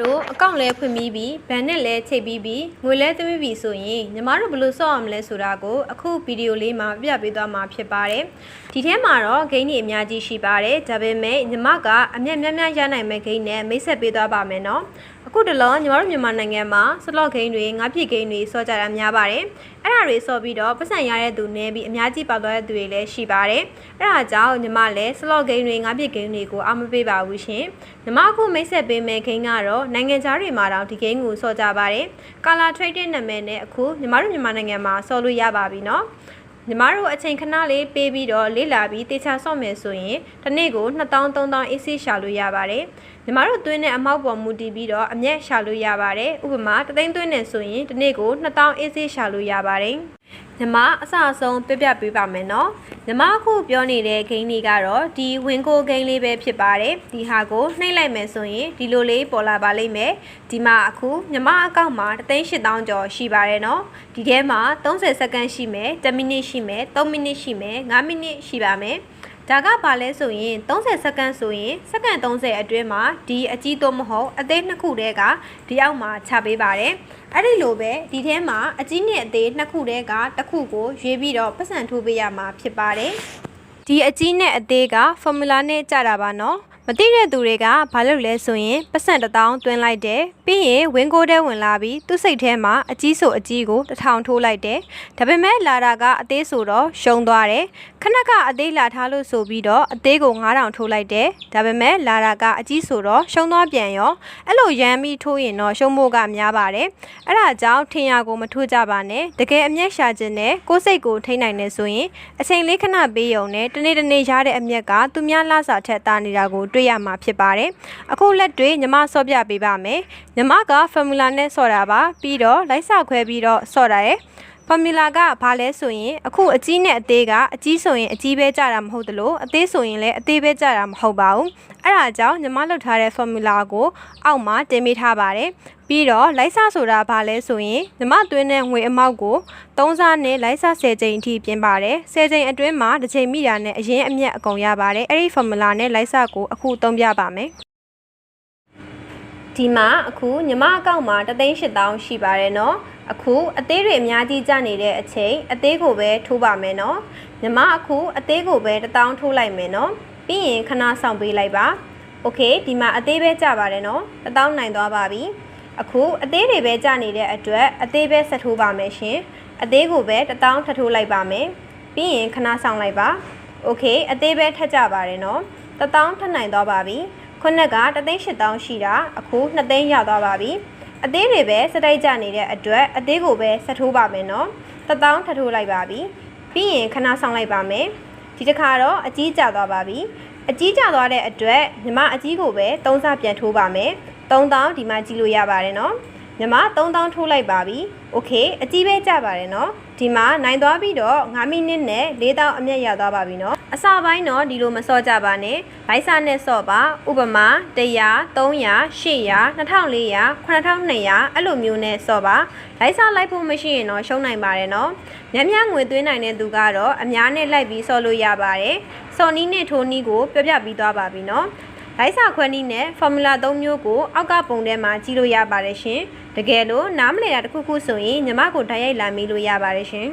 တို့အကောင့်လဲဖွင့်ပြီးပြီးဘန်နဲ့လဲချိတ်ပြီးပြီးငွေလဲသွင်းပြီးဆိုရင်ညီမတို့ဘယ်လိုဆော့ရမလဲဆိုတာကိုအခုဗီဒီယိုလေးမှာပြပြပေးသွားမှာဖြစ်ပါတယ်ဒီထဲမှာတော့ဂိမ်းတွေအများကြီးရှိပါတယ်ဒါပေမဲ့ညီမကအမျက်များများရနိုင်မဲ့ဂိမ်းနဲ့မိတ်ဆက်ပေးသွားပါမယ်နော်အခုတလောညီမတို့မြန်မာနိုင်ငံမှာစလော့ဂိမ်းတွေငါးပြစ်ဂိမ်းတွေဆော့ကြတာများပါတယ်အဲ့ဒါတွေဆော့ပြီးတော့ပတ်စံရတဲ့သူနဲ့ပြီးအများကြီးပါသွားတဲ့သူတွေလည်းရှိပါတယ်အဲ့ဒါကြောင့်ညီမလည်းစလော့ဂိမ်းတွေငါးပြစ်ဂိမ်းတွေကိုအားမပေးပါဘူးရှင်ညီမအခုမိတ်ဆက်ပေးမဲ့ဂိမ်းကတော့နိုင်ငံခြားတွေမှာတော့ဒီဂိမ်းကိုဆော့ကြပါတယ်ကာလာ trading နာမည်နဲ့အခုညီမတို့မြန်မာနိုင်ငံမှာဆော့လို့ရပါပြီနော် ညီမတို့အချိန်ခဏလေးပေးပြီးတော့လေ့လာပြီးတေချာဆော့မယ်ဆိုရင်တစ်နေ့ကို2000 3000 AC ရှာလို့ရပါတယ်ညီမတို့သွင်းတဲ့အမောက်ပေါ်မူတည်ပြီးတော့အမျက်ရှာလို့ရပါတယ်ဥပမာတသိန်းသွင်းနေဆိုရင်တစ်နေ့ကို2000 AC ရှာလို့ရပါတယ် ညီမအစအဆုံးပြပြပေးပါမယ်နော်ညီမအခုပြောနေတဲ့ဂိမ်းလေးကတော့ဒီဝင်ကိုဂိမ်းလေးပဲဖြစ်ပါတယ်ဒီဟာကိုနှိပ်လိုက်မယ်ဆိုရင်ဒီလိုလေးပေါ်လာပါလိမ့်မယ်ဒီမှာအခုညီမအကောင့်မှာ3,800ကျော်ရှိပါတယ်နော်ဒီထဲမှာ30စက္ကန့်ရှိမယ်10မိနစ်ရှိမယ်3မိနစ်ရှိမယ်5မိနစ်ရှိပါမယ် ဒါကဘာလဲဆိုရင်30စက္ကန့်ဆိုရင်စက္ကန့်30အတွင်းမှာဒီအကြီးတော့မဟုတ်အသေးနှစ်ခုတည်းကဒီအောက်မှာချပေးပါတယ်အဲ့ဒီလိုပဲဒီထဲမှာအကြီးနဲ့အသေးနှစ်ခုတည်းကတစ်ခုကိုရွေးပြီးတော့ပတ်စံထိုးပေးရမှာဖြစ်ပါတယ်ဒီအကြီးနဲ့အသေးက formula နဲ့ကြတာပါနော် မသိတဲ့သူတွေကဘာလုပ်လဲဆိုရင်ပတ်စံတစ်တောင်းသွင်းလိုက်တယ်ပြီးရင်ဝင်းကိုထဲဝင်လာပြီးသူ့စိတ်ထဲမှာအကြီးဆိုအကြီးကိုတစ်ထောင်ထိုးလိုက်တယ်ဒါပေမဲ့လာတာကအသေးဆိုတော့ရှုံသွားတယ်ခဏကအသေးလာထားလို့ဆိုပြီးတော့အသေးကို9000ထိုးလိုက်တယ်ဒါပေမဲ့လာတာကအကြီးဆိုတော့ရှုံသွားပြန်ရောအဲ့လိုရမ်းပြီးထိုးရင်တော့ရှုံဖို့ကများပါတယ်အဲ့ဒါကြောင့်ထင်ရကိုမထိုးကြပါနဲ့တကယ်အမျက်ရှာခြင်းနဲ့ကိုယ်စိတ်ကိုထိန်းနိုင်နေဆိုရင်အချိန်လေးခဏပေးရုံနဲ့တနေ့တနေ့ရတဲ့အမျက်ကသူများလှစာထက်တာနေတာကိုတွေ့ရမှာဖြစ်ပါတယ်အခုလက်တွေညီမဆော့ပြပေးပါမယ်ညီမက formula နဲ့ဆော့တာပါပြီးတော့လိုက်စာခွဲပြီးတော့ဆော့တာရ ယ် formula ကဘာလဲဆိုရင်အခုအကြီးနဲ့အသေးကအကြီးဆိုရင်အကြီးပဲကြတာမဟုတ်သလိုအသေးဆိုရင်လည်းအသေးပဲကြတာမဟုတ်ပါဘူးအဲ့ဒါကြောင့်ညီမလွတ်ထားတဲ့ formula ကိုအောက်မှာတင်ပေးထားပါတယ်ပြီးတော့လိုက်စာဆိုတာဘာလဲဆိုရင်ညီမသွင်းတဲ့ငွေအမောက်ကို3စားနဲ့လိုက်စာ10ချိန်အထိပြင်ပါတယ်10ချိန်အတွင်းမှာတစ်ချိန်မိတာနဲ့အရင်အမျက်အကုန်ရပါတယ်အဲ့ဒီ formula နဲ့လိုက်စာကိုအခုသုံးပြပါမယ် ဒီမှာအခုညီမအကောင့်မှာ3,800ရှိပါတယ်နော်အခုအသေးတွေအများကြီးကျနေတဲ့အချိန်အသေးကိုပဲထိုးပါမယ်နော်ညီမအခုအသေးကိုပဲ1000ထိုးလိုက်မယ်နော်ပြီးရင်ခဏဆောင်ပေးလိုက်ပါโอเคဒီမှာအသေးပဲကျပါတယ်နော်1000နိုင်သွားပါပြီအခုအသေးတွေပဲကျနေတဲ့အတွက်အသေးပဲဆက်ထိုးပါမယ်ရှင်အသေးကိုပဲ1000ထပ်ထိုးလိုက်ပါမယ်ပြီးရင်ခဏဆောင်လိုက်ပါโอเคအသေးပဲထပ်ကြပါတယ်နော်1000ထပ်နိုင်သွားပါပြီ ခုနက3,800ရှိတာအခု2သိန်းရသွားပါပြီအသေးတွေပဲစတိုက်ကြနေတဲ့အတွက်အသေးကိုပဲဆက်ထိုးပါမယ်နော်1000ထပ်ထိုးလိုက်ပါပြီပြီးရင်ခဏဆောင်လိုက်ပါမယ်ဒီတစ်ခါတော့အကြီးကျသွားပါပြီအကြီးကျသွားတဲ့အတွက်ညီမအကြီးကိုပဲ3စားပြန်ထိုးပါမယ်3000ဒီမှာကြီးလို့ရပါတယ်နော် မြမ3000ထိုးလိုက်ပါပြီ။ Okay အကြီးပဲကြပါတယ်နော်။ဒီမှာနိုင်သွားပြီးတော့9မိနစ်နဲ့4000အမျက်ရသွားပါပြီနော်။အစပိုင်းတော့ဒီလိုမစော့ကြပါနဲ့။ဘိုက်စာနဲ့စော့ပါ။ဥပမာ100 300 800 2400 8200အဲ့လိုမျိုးနဲ့စော့ပါ။လိုက်စာလိုက်ဖို့မရှိရင်တော့ရှုံးနိုင်ပါတယ်နော်။များများငွေသွင်းနိုင်တဲ့သူကတော့အများနဲ့လိုက်ပြီးစော့လို့ရပါတယ်။စော်နီးနဲ့ထိုးနီးကိုပြပြပြီးသွားပါပြီနော်။ လိုက်စာခွဲနည်းနဲ့ formula 3မျိုးကိုအောက်ကပုံထဲမှာကြည့်လို့ရပါတယ်ရှင်တကယ်လို့နားမလည်တာတစ်ခုခုဆိုရင်ညီမကိုတိုက်ရိုက်လာမေးလို့ရပါတယ်ရှင်